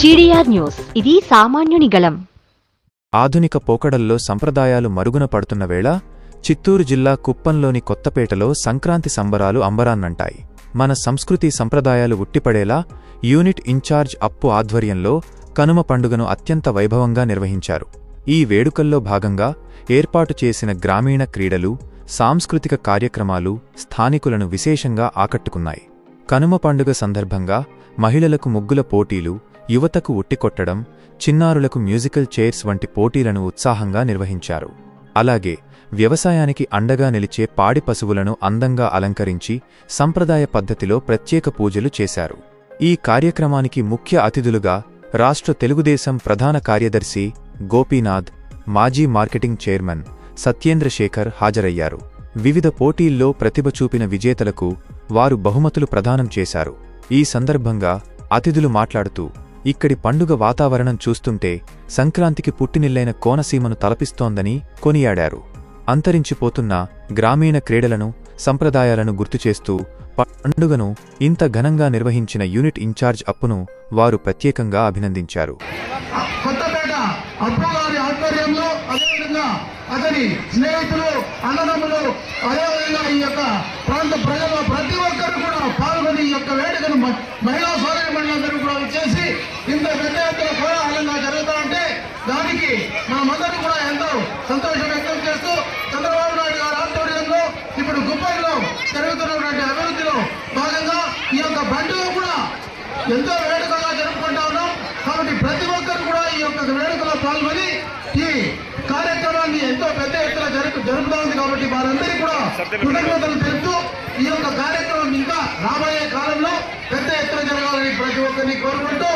GDR news. ఇది సామాన్యుని గళం ఆధునిక పోకడల్లో సంప్రదాయాలు మరుగున పడుతున్న వేళ చిత్తూరు జిల్లా కుప్పంలోని కొత్తపేటలో సంక్రాంతి సంబరాలు అంబరాన్నంటాయి. మన సంస్కృతి సంప్రదాయాలు ఉట్టిపడేలా యూనిట్ ఇన్ఛార్జ్ అప్పు ఆధ్వర్యంలో కనుమ పండుగను అత్యంత వైభవంగా నిర్వహించారు. ఈ వేడుకల్లో భాగంగా ఏర్పాటు చేసిన గ్రామీణ క్రీడలు సాంస్కృతిక కార్యక్రమాలు స్థానికులను విశేషంగా ఆకట్టుకున్నాయి. కనుమ పండుగ సందర్భంగా మహిళలకు ముగ్గుల పోటీలు యువతకు ఉట్టికొట్టడం చిన్నారులకు మ్యూజికల్ చైర్స్ వంటి పోటీలను ఉత్సాహంగా నిర్వహించారు. అలాగే వ్యవసాయానికి అండగా నిలిచే పాడి పశువులను అందంగా అలంకరించి సంప్రదాయ పద్ధతిలో ప్రత్యేక పూజలు చేశారు. ఈ కార్యక్రమానికి ముఖ్య అతిథులుగా రాష్ట్ర తెలుగుదేశం ప్రధాన కార్యదర్శి గోపీనాథ్ మాజీ మార్కెటింగ్ చైర్మన్ సత్యేంద్రశేఖర్ హాజరయ్యారు. వివిధ పోటీల్లో ప్రతిభ చూపిన విజేతలకు వారు బహుమతులు ప్రదానం చేశారు. ఈ సందర్భంగా అతిథులు మాట్లాడుతూ ఇక్కడి పండుగ వాతావరణం చూస్తుంటే సంక్రాంతికి పుట్టినిల్లైన కోనసీమను తలపిస్తోందని కొనియాడారు. అంతరించిపోతున్న గ్రామీణ క్రీడలను సంప్రదాయాలను గుర్తుచేస్తూ పండుగను ఇంత ఘనంగా నిర్వహించిన యూనిట్ ఇన్ఛార్జ్ అప్పును వారు ప్రత్యేకంగా అభినందించారు. అతని స్నేహితులు అన్నదమ్ములు అదేవిధంగా ఈ యొక్క ప్రాంత ప్రతి ఒక్కరు కూడా పాల్గొని ఈ యొక్క మహిళా సోదరి మండలందరూ కూడా వచ్చేసి ఇంత పెద్ద ఎత్తున కోలాహలంగా జరుగుతారంటే దానికి మనమందరం కూడా ఎంతో సంతోషం వ్యక్తం చేస్తూ చంద్రబాబు నాయుడు గారి ఆధ్వర్యంలో ఇప్పుడు గుప్పైలో జరుగుతున్నటువంటి అభివృద్ధిలో భాగంగా ఈ యొక్క బండిలో కూడా ఎంతో వేడుకగా జరుపుకుంటా ఉన్నాం. కాబట్టి ప్రతి ఒక్కరు కూడా ఈ యొక్క వేడుకలో పాల్గొని ఈ కార్యక్రమాన్ని ఎంతో పెద్ద ఎత్తున జరుపు జరుపుతా ఉంది కాబట్టి వారందరికీ కూడా కృతజ్ఞతలు ప్రతి ఒక్కరిని కోరుకుంటూ